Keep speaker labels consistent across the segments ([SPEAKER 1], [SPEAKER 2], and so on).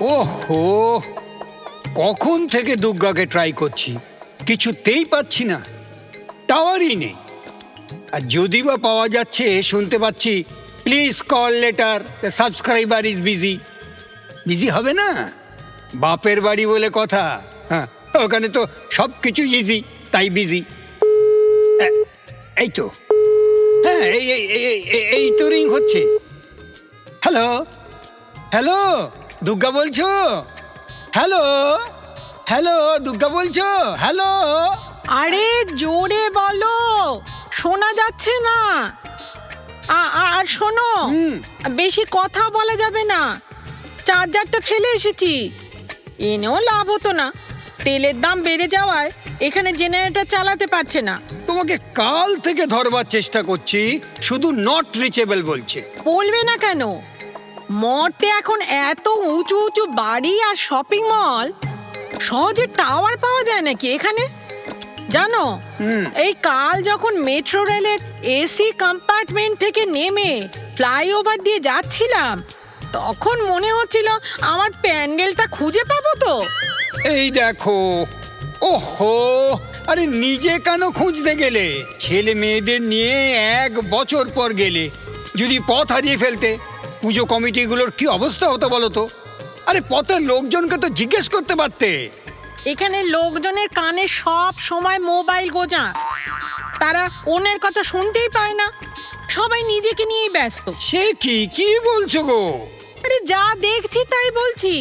[SPEAKER 1] ওহো, কখন থেকে দুর্গাকে ট্রাই করছি? কিছুতেই পাচ্ছি না। টাওয়ারই নেই। আর যদি বা পাওয়া যাচ্ছে, শুনতে পাচ্ছি please call later subscriber is busy busy হবে না? বাপের বাড়ি বলে কথা। হ্যাঁ ওখানে তো সব কিছু ইজি তাই বিজি এই তো। হ্যাঁ এই এই, এই- এই- তো রিং হচ্ছে। হ্যালো হ্যালো দুর্গা বলছো? হ্যালো হ্যালো দুর্গা বলছো? হ্যালো।
[SPEAKER 2] আরে জোরে বলো শোনা যাচ্ছে না। আর শোনো বেশি কথা বলা যাবে না। চার্জারটা ফেলে এসেছি। এনেও লাভ হতো না। তেলের দাম বেড়ে যাওয়ায় এখানে জেনারেটর চালাতে পারছে না।
[SPEAKER 1] তোমাকে কাল থেকে ধরবার চেষ্টা করছি শুধু নট রিচেবল বলছে।
[SPEAKER 2] বলবে না কেন? মর্তে এখন এত উঁচু উঁচু বাড়ি আর শপিং মল সহজে টাওয়ার পাওয়া যায় নাকি এখানে? জানো এই কাল যখন মেট্রো রেলের এসি কম্পার্টমেন্ট থেকে নেমে ফ্লাইওভার দিয়ে যাচ্ছিলাম তখন মনে হচ্ছিল আমার প্যান্ডেলটা খুঁজে পাবো তো।
[SPEAKER 1] এই দেখো ওহো আরে নিজে কেন খুঁজতে গেলে? ছেলে মেয়েদের নিয়ে এক বছর পর গেলে যদি পথ হারিয়ে ফেলতে। পুজো কমিটিগুলোর কি অবস্থা হতো বলো তো? আরে পথের লোকজনকে তো জিজ্ঞেস করতে পারতে।
[SPEAKER 2] এখানে লোকজনের কানে সব সময় মোবাইল গোজা। তারা অন্যের কথা শুনতেই পায় না। সবাই নিজেকে নিয়েই ব্যস্ত।
[SPEAKER 1] সে কি কি বলছো গো?
[SPEAKER 2] আরে যা দেখছি তাই বলছি।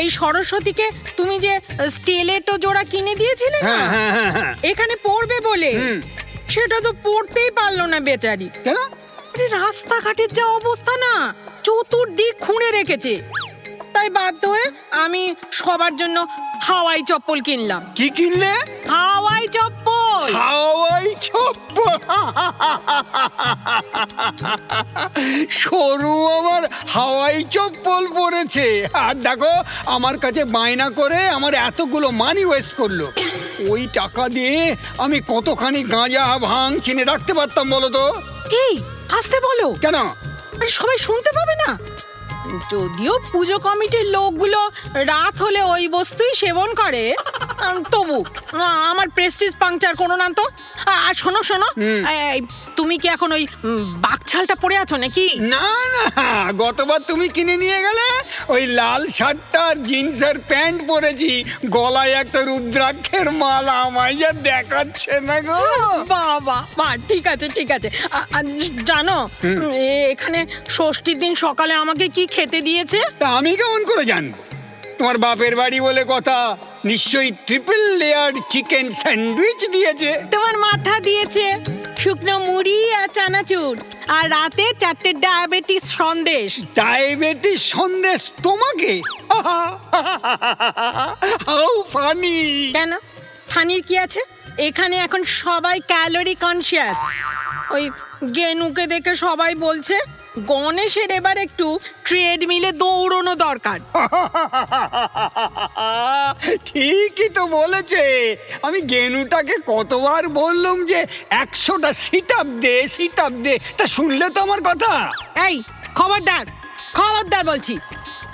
[SPEAKER 2] এই সরস্বতীকে তুমি যে স্টেলেটো জোড়া কিনে দিয়েছিলে না?
[SPEAKER 1] হ্যাঁ হ্যাঁ হ্যাঁ
[SPEAKER 2] এখানে পড়বে বলে। সেটা তো পড়তেই পারল না বেচারি।
[SPEAKER 1] কেন?
[SPEAKER 2] আরে রাস্তাঘাটের যা অবস্থা না চতুর্দিক খুঁড়ে রেখেছে। তাই বাধ্য হয়ে আমি সবার জন্য হাওয়াই চপ্পল কিনলাম।
[SPEAKER 1] কি কিনলে?
[SPEAKER 2] হাওয়াই চপ্পল!
[SPEAKER 1] হাওয়াই চপ্পল! সরু আমার হাওয়াই চপ্পল পরেছে। আর দেখো আমার কাছে বায়না করে আমার এতগুলো মানি ওয়েস্ট করল। ওই টাকা দিয়ে আমি কতখানি গাঁজা ভাঙ কিনে রাখতে পারতাম বলো তো?
[SPEAKER 2] এই আসতে বলো।
[SPEAKER 1] কেন?
[SPEAKER 2] আরে সবাই শুনতে পাবে না। যদিও পুজো কমিটির লোকগুলো রাত হলে ওই বস্তুই সেবন করে তবু আমার প্রেস্টিজ পাংচার কোনো না তো। আর শোনো শোনো তুমি কি এখন ওই বাকছালটা পরে আছো নাকি?
[SPEAKER 1] না না গতবার তুমি কিনে নিয়ে গেলে? ওই লাল শার্টটা আর জিন্সের প্যান্ট পরেছি। গলায় একটা রুদ্রাক্ষের মালা আমায় যা দেখাচ্ছে না গো।
[SPEAKER 2] বাবা বা ঠিক আছে ঠিক আছে। জানো এখানে ষষ্ঠীর দিন সকালে আমাকে কি খেতে দিয়েছে?
[SPEAKER 1] তা আমি কেমন করে জানব? তোমার বাপের বাড়ি বলে কথা নিশ্চয়ই ট্রিপল লেয়ার চিকেন স্যান্ডউইচ দিয়েছে।
[SPEAKER 2] তোমার মাথা দিয়েছে। শুকনো মুড়ি আর চানাচুর। আর রাতে চারটে ডায়াবেটিস সন্দেশ।
[SPEAKER 1] ডায়াবেটিস সন্দেশ তোমাকে? How funny.
[SPEAKER 2] কেন? ফানির কি আছে? এখানে এখন সবাই ক্যালোরি কনসিয়াস ওই গেনুকে দেখে সবাই বলছে গণেশের এবার একটু ট্রেডমিলে দৌড়নো দরকার।
[SPEAKER 1] ঠিকই তো বলেছে। আমি গেনুটাকে কতবার বললাম যে একশোটা সিট আপ দে সিট আপ দে। তা শুনলে তো আমার কথা?
[SPEAKER 2] এই খবরদার খবরদার বলছি।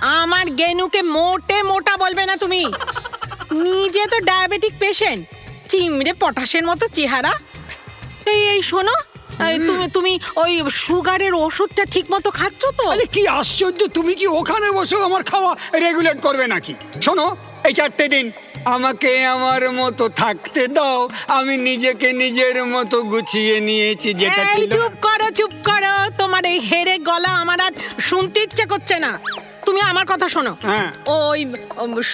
[SPEAKER 2] আমার গেনুকে মোটে মোটা বলবে না তুমি। নিজে তো ডায়াবেটিক পেশেন্ট চিমড়ে পটাশের মতো চেহারা। এই এই শোনো তুমি তুমি ওই সুগারের ওষুধটা ঠিক মতো খাচ্ছ তো?
[SPEAKER 1] আরে কি আশ্চর্য তুমি কি ওখানে বসে আমার খাওয়া রেগুলেট করবে নাকি? শোনো এই চারটে দিন আমাকে আমার মতো থাকতে দাও। আমি নিজেকে নিজের মতো গুছিয়ে নিয়েছি যেটা
[SPEAKER 2] চুপ করো চুপ করো। তোমার এই হেরে গলা আমার আর শুনতে ইচ্ছে করছে না। তুমি আমার কথা শোনো।
[SPEAKER 1] হ্যাঁ।
[SPEAKER 2] ওই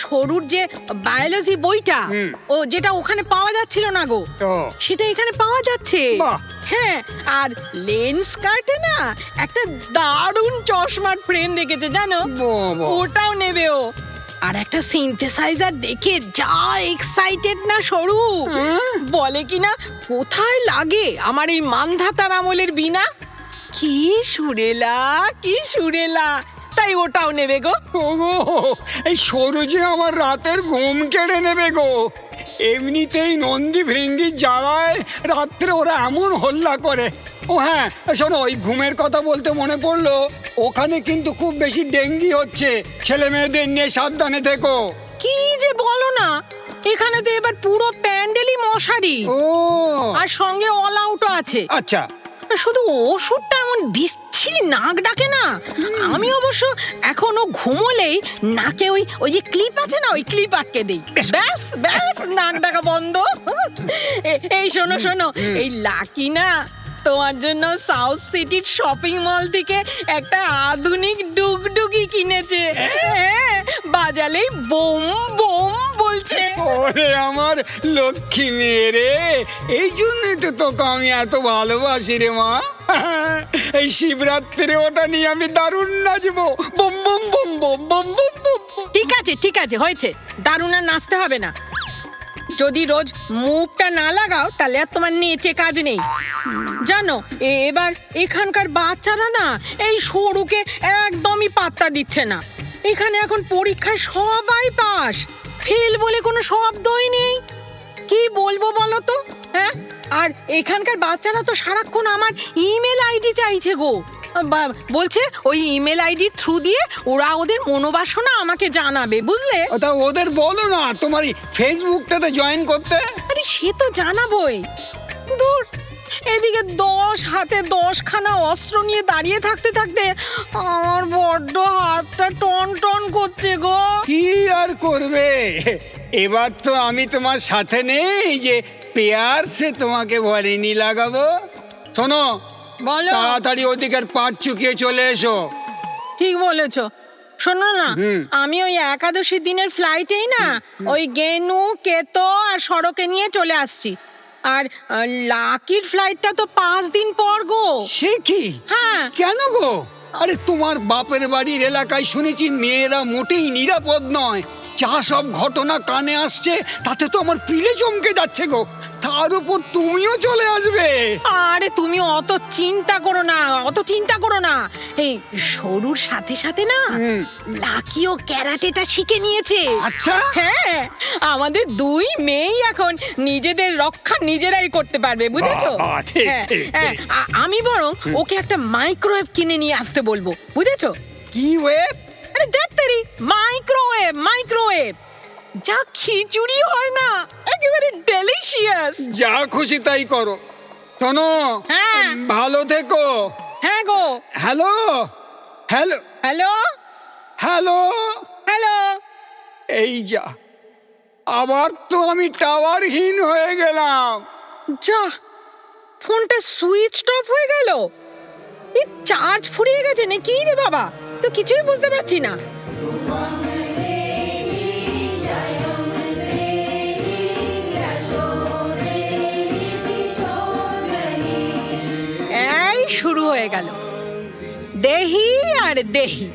[SPEAKER 2] সরুর যে বায়োলজি বইটা ও যেটা ওখানে পাওয়া যাচ্ছিল না গো। সেটা এখানে পাওয়া যাচ্ছে। হ্যাঁ আর লেন্স কার্টে না একটা দারুণ চশমার ফ্রেম দেখেছে জানো? ওটাও নেবে ও। আর একটা সিনথেসাইজার দেখে যা এক্সাইটেড না সরু।
[SPEAKER 1] হ্যাঁ?
[SPEAKER 2] বলে কি না কোথায় লাগে আমার এই মান্ধাতার আমলের বিনা কি সুরেলা কি সুরেলা। তাই ওটাও নেবে গো।
[SPEAKER 1] এই সরু যে আমার রাতের ঘুম কেড়ে নেবে গো। এমনিতেই নন্দী ভৃঙ্গি জ্বালায় রাত্রে ওরা এমন হল্লা করে। ও হ্যাঁ শোনো ওই ঘুমের কথা বলতে মনে পড়ল। ওখানে কিন্তু খুব বেশি ডেঙ্গি হচ্ছে। ছেলে মেয়েদের নিয়ে সাবধানে থেকো।
[SPEAKER 2] কি যে বলো না এখানে তো এবার পুরো প্যান্ডেলই মশারি।
[SPEAKER 1] ও।
[SPEAKER 2] আর সঙ্গে অল আউটও আছে।
[SPEAKER 1] আচ্ছা।
[SPEAKER 2] শুধু ওষুধটা এমন বিচ্ছিরি নাক ডাকে না। আমি অবশ্য এখনও ঘুমোলেই নাকে ওই ওই যে ক্লিপ আছে না ওই ক্লিপ আটকে দেই। ব্যাস ব্যাস নাক ডাকা বন্ধ। এই শোনো শোনো এই লাকি না তোমার জন্য সাউথ সিটির শপিং মল থেকে একটা আধুনিক ডুগডুগি কিনেছে। হ্যাঁ বাজালেই বোম
[SPEAKER 1] ওরে আমার লক্ষ্মী মেয়ে রে। এই জন্যে তো তোকে আমি এত ভালোবাসি রে মা। এই শিবরাত্রে ওটা নিয়ে আমি দারুণ নাচবো। বম বম বম বম বম বম বম
[SPEAKER 2] ঠিক আছে ঠিক আছে, হয়েছে। দারুণ আর নাচতে হবে না। যদি রোজ মুখটা না লাগাও, তাহলে আর তোমার নেচে কাজ নেই। জানো এবার এখানকার বাচ্চারা না এই সরুকে একদমই পাত্তা দিচ্ছে না। এখানে এখন পরীক্ষায় সবাই পাস। ফেল বলে কোনো শব্দই নেই। কি বলব বলো তো? হ্যাঁ? আর এখানকার বাচ্চারা তো সারাক্ষণ আমার ইমেল আইডি চাইছে গো। বলছে ওই ইমেল আইডির থ্রু দিয়ে ওরা ওদের মনোবাসনা আমাকে জানাবে বুঝলে?
[SPEAKER 1] তা ওদের বলো না তোমার ফেসবুকটাতে জয়েন করতে।
[SPEAKER 2] আরে সে তো জানাবই। দূর। এদিকে দশ হাতে দশখানা অস্ত্র নিয়ে দাঁড়িয়ে থাকতে থাকতে আমার বড্ড হাতটা টন টন করছে গো।
[SPEAKER 1] কি আর করবে? এবার তো আমি তোমার সাথে নেই যে পেয়ার সে তোমাকে ভরেনি লাগাবো। শোনো
[SPEAKER 2] বলো।
[SPEAKER 1] তাড়াতাড়ি ওদিকের পাট চুকিয়ে চলে এসো।
[SPEAKER 2] ঠিক বলেছ। শোনো না আমি ওই একাদশী দিনের ফ্লাইটেই না ওই গেনু কেতো আর সড়কে নিয়ে চলে আসছি। আর লাকির ফ্লাইটটা তো পাঁচ দিন পর গো।
[SPEAKER 1] সে কি?
[SPEAKER 2] হ্যাঁ।
[SPEAKER 1] কেন গো? আরে তোমার বাপের বাড়ির এলাকায় শুনেছি মেয়েরা মোটেই নিরাপদ নয়। যা সব ঘটনা কানে আসছে তাতে তো আমার পিলে চমকে যাচ্ছে গো। তার উপর তুমিও চলে আসবে।
[SPEAKER 2] আরে তুমি অত চিন্তা করো না অত চিন্তা করো না। এই সরুর সাথে সাথে না। লাকিও ক্যারাটেটা শিখে নিয়েছে।
[SPEAKER 1] আচ্ছা?
[SPEAKER 2] হ্যাঁ আমাদের দুই মেয়েই এখন নিজেদের রক্ষা নিজেরাই করতে পারবে বুঝেছ? হ্যাঁ, হ্যাঁ, আমি বরং ওকে একটা মাইক্রোওয়েভ কিনে নিয়ে আসতে বলব বুঝেছ?
[SPEAKER 1] কি ওয়েব?
[SPEAKER 2] দেখতেরি মাইক্রোওয়েভ মাইক্রোওয়েভ যা খিচুড়ি হয় না একেবারে ডেলিশিয়াস
[SPEAKER 1] যা খুশি তাই করো। শোনো
[SPEAKER 2] হ্যাঁ।
[SPEAKER 1] ভালো থেকো।
[SPEAKER 2] হ্যাঁ গো।
[SPEAKER 1] Hello hello.
[SPEAKER 2] Hello?
[SPEAKER 1] Hello?
[SPEAKER 2] Hello?
[SPEAKER 1] এই যা আবার তো আমি টাওয়ারহীন হয়ে গেলাম।
[SPEAKER 2] যা ফোনটা সুইচ অফ হয়ে গেল। এই চার্জ ফুরিয়ে গেছে নাকি রে বাবা? তো কিছুই বুঝতে পারছি না। এই শুরু হয়ে গেল। দেহি আর দেহি।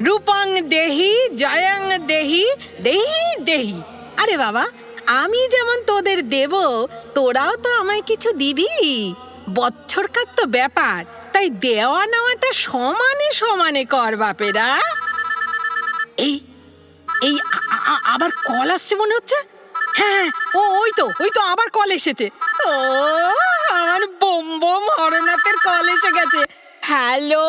[SPEAKER 2] রূপং দেহি, জয়ং দেহি দেহি দেহি। আরে বাবা, আমি যেমন তোদের দেব, তোরাও তো আমায় কিছু দিবি। বচ্ছরকার তো ব্যাপার তাই দেওয়া নেওয়াটা সমানে সমানে কর বাপেরা। এই এই আবার কল আসছে মনে হচ্ছে? হ্যাঁ হ্যাঁ, ও ওই তো ওই তো আবার কল এসেছে। ও আমার বোম বোম হরনাথের কল এসে গেছে। হ্যালো?